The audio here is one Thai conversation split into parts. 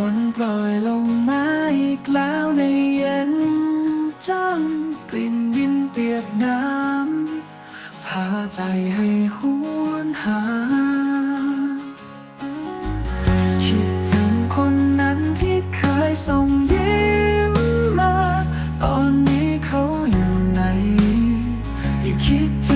ฝนโปรยลงมาอีกแล้วในเย็นจังกลิ่นดินเปียกน้ำพาใจให้หวนหา คิดถึงคนนั้นที่เคยส่งยิ้มมา ตอนนี้เขาอยู่ไหนอย่าคิดถึง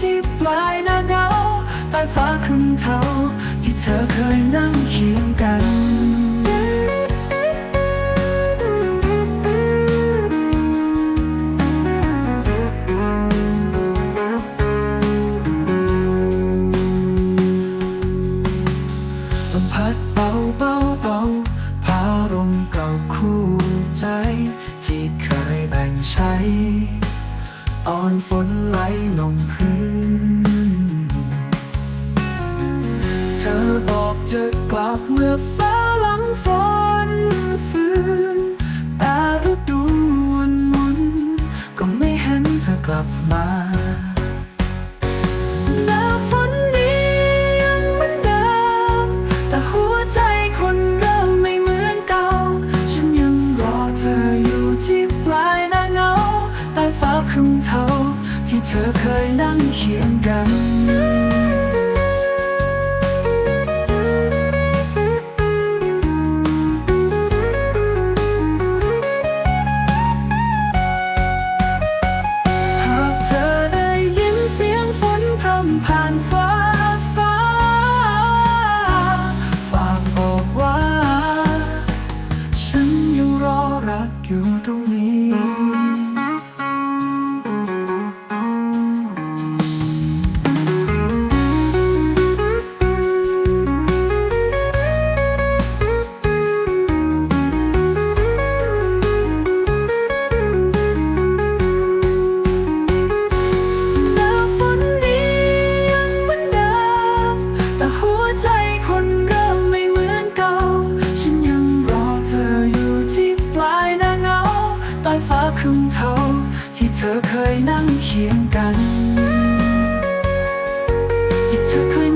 ที่ปลายหน้าเงาใต้ฟ้าครึ้มเทาที่เธอเคยนั่งเคียงกัน อนฝนไหลลงพื้น เธอบอกจะกลับเมื่อฟ้าหลังฝนฟื้น เทาที่เธอเคยนั่งเคียงกัน เทาที่เธอเคยนั่งเคียงกัน ที่เธอเคย